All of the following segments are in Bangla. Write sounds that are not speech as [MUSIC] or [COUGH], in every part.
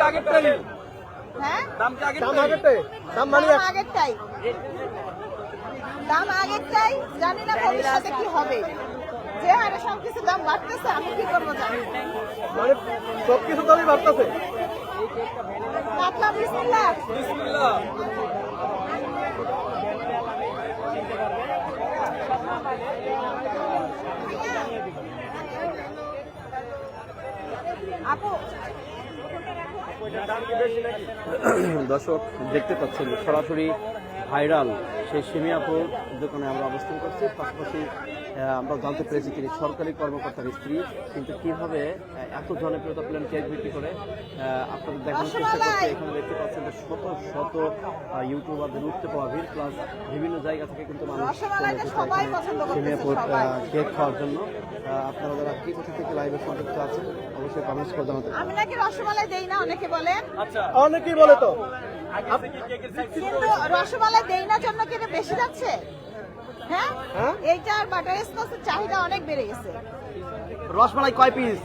আগেরটাই? হ্যাঁ? দাম আগেরটাই? আগেরটাই? দাম মানে আগেরটাই। দাম আগেরটাই জানি না ভবিষ্যতে কি হবে। যে হারে সব কিছু দাম বাড়তেছে আমি কি করব জানি মানে সব কিছু দামই বাড়তেছে? বিসমিল্লাহ বিসমিল্লাহ। আপু [COUGHS] দর্শক দেখতে পাচ্ছেন সরাসরি ভাইরাল সেই সেমিয়াপুর দোকানে আমরা অবস্থান করছি। পাশাপাশি আমরা জানতে পেরেছি তিনি সরকারি কর্মকর্তার স্ত্রী কিন্তু কীভাবে এত জনপ্রিয়তা পেলেন কেক বিক্রি করে? আপনাদের দেখানোর চেষ্টা করছি এখানে দেখতে পাচ্ছেন যে শত শত ইউটিউবারদের উঠতে পাওয়া ভিড় প্লাস বিভিন্ন জায়গা থেকে কিন্তু মানুষ। কেক খাওয়ার জন্য। আপনারা যারা কি কোথা থেকে লাইভে সংযুক্ত আছেন অবশ্যই কমেন্টস করে জানাতে আমি নাকি রসমালাই দেই না অনেকে বলে আচ্ছা। অনেকেই বলে তো। আগে থেকে কেকের সাইজ কিন্তু রসমালাই দেই না জন্য কি বেশি যাচ্ছে? হ্যাঁ? হ্যাঁ? এইটার বাটার স্কচের চাহিদা অনেক বেড়ে গেছে। রসমালাই কয় পিস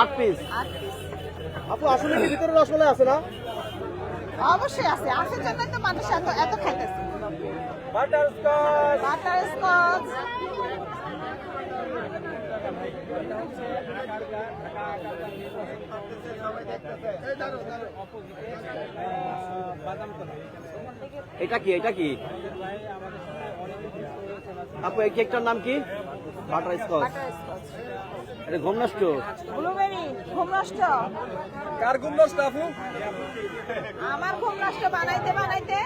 আট পিস আর আপু আসলে কি ভিতরে রসমালাই আছে না? অবশ্যই আছে। আছে জন্যই তো মানুষ এত এত খাইতেছে। বাটারস্কচ বাটার স্কচ এটা কি? এটা কি? আপু এই কেকটার নাম কি? বাটার স্কচ এটা ঘুম নষ্ট ব্লুবেরি ঘুম নষ্ট কার গুম নষ্ট আপু? আমার ঘুম নষ্ট বানাইতে। বানাইতে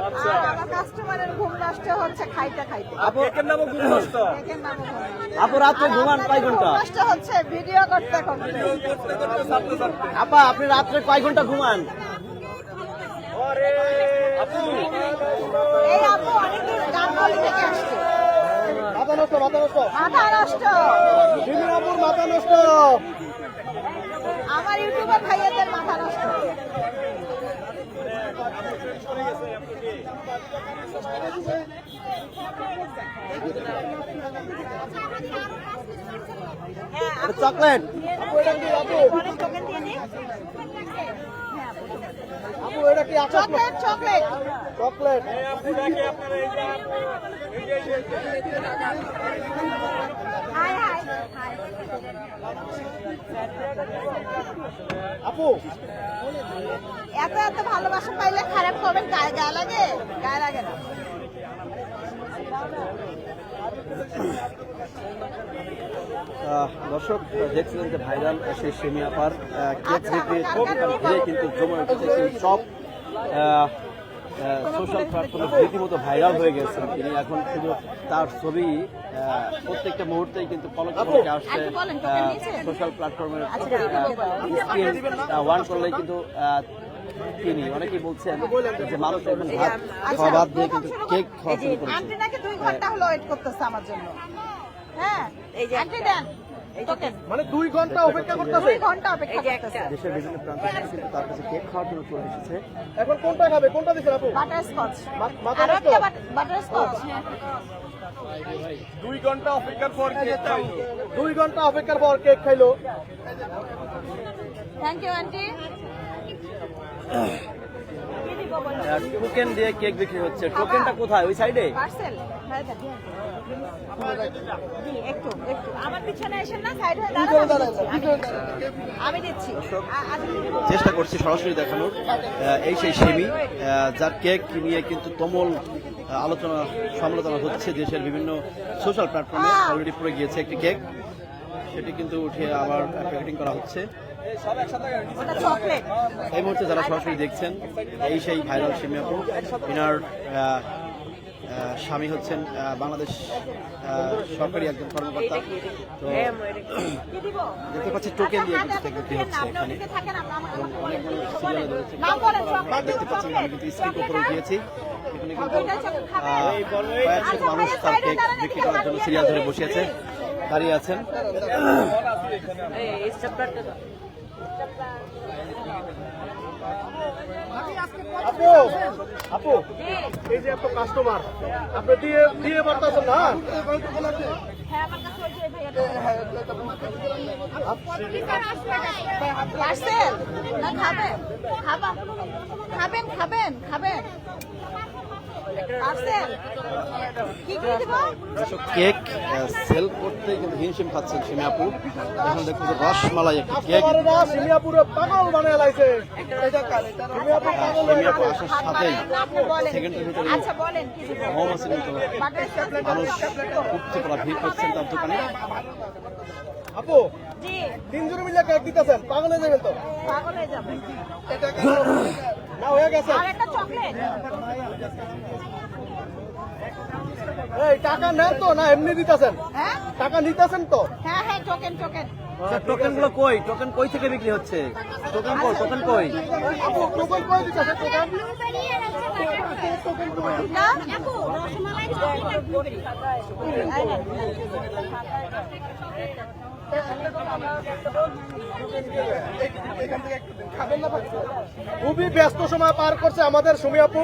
আর আমার কাস্টমারের ঘুম নষ্ট হচ্ছে খাইতে খাইতে। আপু কেকের নামও ঘুম নষ্ট। আপু রাত্রে ঘুমান কয় ঘণ্টা? ঘুম নষ্ট হচ্ছে ভিডিও করতে করতে। আপা আপনি রাত্রে কয় ঘণ্টা ঘুমান? আপু। এই আপু গানগলি থেকে আসছে। মাথা নষ্ট মাথা নষ্ট মাথা নষ্ট শিবির মাথা নষ্ট আমার ইউটিউবার ভাইয়াদের মাথা নষ্ট হ্যাঁ। আপু? এটা কি চকলেট চকলেট। চকলেট। আপু। এত এত ভালোবাসা পাইলে খারাপ করবেন গায়ে গায়ে লাগে? গায়ে লাগে না। দর্শক দেখছিলেন যে ভাইরাল সেই সেমি আপার আহ, কেক বিক্রির কিন্তু জমে উঠেছে সেই সব সোশ্যাল প্ল্যাটফর্মে রীতিমতো ভাইরাল হয়ে গেছেন। তিনি এখন শুধু তার ছবি প্রত্যেকটা মুহূর্তেই কিন্তু পলক আসছে? সোশ্যাল প্ল্যাটফর্মের আচ্ছা, স্ক্রিন ওয়ান করলেই কিন্তু আহ, তিনি অনেকেই বলছেন যে মানুষ এখন ভাত খাওয়া বাদ দিয়ে কিন্তু কেক খাওয়া শুরু করেছে। আমার জন্য? হ্যাঁ? এই যে আন্টি দেন। token। মানে দুই ঘণ্টা অপেক্ষা করতেছে? দুই ঘণ্টা অপেক্ষা করতেছে। দেশের বিভিন্ন প্রান্ত থেকে কিন্তু তার কাছে কেক খাওয়ার জন্য চলে এসেছে। এখন কোনটা খাবে? কোনটা দিচ্ছেন আপু? বাটার স্কচ মা- মাথা আর নষ্ট? একটা বাটার স্কচ দুই ঘণ্টা অপেক্ষার পর কেক খাইলো। দুই ঘণ্টা অপেক্ষার পর কেক খাইলো। থ্যাংক ইউ আন্টি টোকেন দিয়ে কেক বিক্রি হচ্ছে। টোকেনটা কোথায়? ওই সাইডে পার্সেল একটু একটু। আমার পিছনে এসেন না সাইড হয়ে আমি দিচ্ছি, আমি দিচ্ছি। আমি দিচ্ছি। আ- আজকে চেষ্টা করছি সরাসরি দেখানোর। এই সেই সেমি আহ, যার কেক নিয়ে কিন্তু তমল আলোচনা সমালোচনা হচ্ছে দেশের বিভিন্ন সোশ্যাল প্ল্যাটফর্মে অলরেডি পড়ে গিয়েছে একটি কেক সেটি কিন্তু উঠে আবার প্যাকেটিং করা হচ্ছে। এই মুহূর্তে যারা সরাসরি দেখছেন এই সেই ভাইরাল সেমি আপু ইনার স্বামী হচ্ছেন বাংলাদেশ আহ, সরকারি একজন কর্মকর্তা তো দেখতে পাচ্ছি টোকেন দিয়ে আচ্ছা, হাতে বিক্রি হচ্ছে এখানে ওদিকে থাকেন, আপনি আমার- এবং আমাকে অনেক বলেন, মানুষ কিছু সিরিয়ালে বলেন। রয়েছে নাম বলেন, চকলেট, দেখতে পাচ্ছেন আমি কিন্তু স্ক্রিন উপরে গিয়েছি এখানে কিন্তু কয়েকশো আচ্ছা, মানুষ তার কেক বিক্রি করার জন্য সিরিয়াল ধরে দিয়ে বসে আছে দাঁড়িয়ে আছেন আপু আপু এই যে এত কাস্টমার আপনি দিয়ে দিয়ে পারতেছেন না? হ্যাঁ, আমার কাছে ওই যে ভাইয়া পার্সেল না। খাবেন। খাবেন খাবেন খাবেন পার্সেল কি কি দিব দর্শক কেক সেল করতে কিন্তু হিমশিম খাচ্ছেন সিমি আপু এখন দেখুন যে রসমালাই একটি কেক। কাস্টমারেরা সিমিয়াপুরে পাগল বানিয়ে লাইছে। সিমিয়াপুর সিমি আপু আসার সাথেই সেকেন্ডের ভিতরে আচ্ছা মানুষ উপচে পড়া ভিড় করছেন তার দোকানে। আপু? জি। তিনজনে মিলে কেক দিতেছেন পাগল হয়ে যাবেন তো? পাগল হয়ে যাবে। না হয়ে গেছে। আর একটা চকলেট এই টাকা নেন তো না এমনি দিতেছেন। হ্যাঁ? টাকা নিতেছেন তো? হ্যাঁ হ্যাঁ টোকেন টোকেন টোকেনগুলো কই? টোকেন কই থেকে বিক্রি হচ্ছে? টোকেন কই টোকেন কই? আপু টোকন করে দিতেছেন টোকন না খুবই ব্যস্ত সময় পার করছে আমাদের সুমি আপু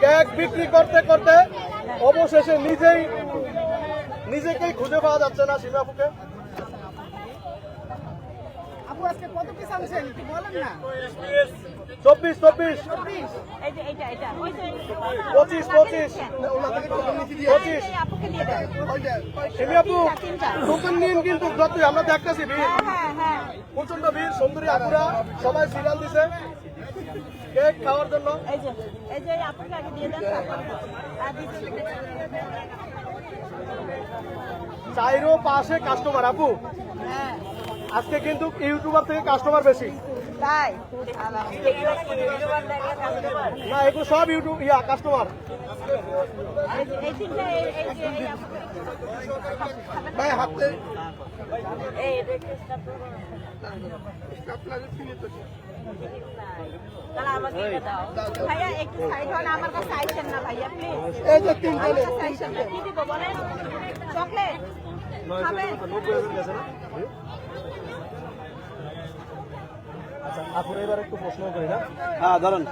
কেক বিক্রি করতে করতে অবশেষে নিজেই নিজেকেই খুঁজে পাওয়া যাচ্ছে না সুমিয়াপুকে। চব্বিশ চব্বিশ। এই যে এইটা এটা ওই যে পঁচিশ পঁচিশ পঁচিশ দেন। সিমি আপু। নতুন নিন কিন্তু যতই আমরা দেখতেছি ভিড়। হ্যাঁ হ্যাঁ হ্যাঁ। প্রচণ্ড ভিড় সুন্দরী আপুরা সবাই সিরিয়াল দিছে। কেক খাওয়ার জন্য। চাইরো পাশে কাস্টমার আপু। হ্যাঁ। আজকে কিন্তু ইউটিউবার থেকে কাস্টমার বেশি। তাই? না এগুলো সব ইউটিউব ইয়া কাস্টমার ভাই হাতে এই যে চকলেট। আচ্ছা আপুর এবার একটু প্রশ্ন করি না হ্যাঁ ধরেন।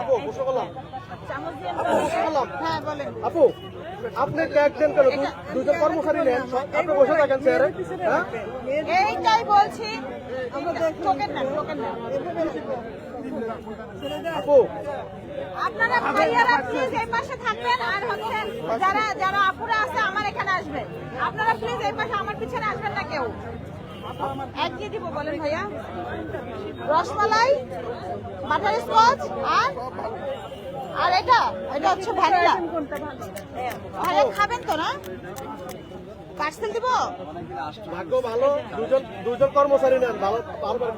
আপু প্রশ্ন করলাম। হ্যাঁ বলেন। আপু আপনি ট্যাগ দেন কেন? দুজন কর্মচারী নেন। আপনি বসে থাকেন চেয়ারে হ্যাঁ? এইটাই বলছি। টোকেন না টোকেন না আপু। আপনারা ভাইয়ারা প্লিজ এই পাশে থাকবেন। আর হচ্ছে যারা যারা আপুরা আছে আমার এখানে আসবেন আপনারা প্লিজ এই পাশে আমার পিছনে আসবেন না কেউ। এক দিয়ে দিব, বলেন ভাইয়া। রসমালাই বাটার স্কচ আর আর এটা এটা হচ্ছে ভ্যানিলা। ভাইয়া, খাবেন তো না? পার্সেল দিব? ভাগ্য ভালো, দুজন দুজন কর্মচারী নেন, ভালো বারবার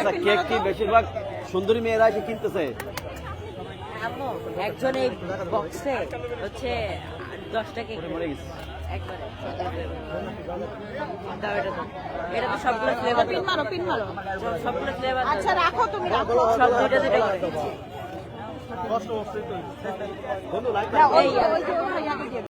আচ্ছা কেক কি বেশিরভাগ সুন্দরী মেয়েরা এসে কিনতেছে? একজন এই বক্সে হচ্ছে দশটা কেক মরে গেছে। একবারে। দাও এটা দাও। এটা তো সবগুলো ফ্লেভার পিন মারো পিন মারো। সবগুলো ফ্লেভার আচ্ছা রাখো তুমি রাখো। সব দুইটা দুইটা করে কষ্ট হচ্ছে তো। বন্ধু লাইক দাও।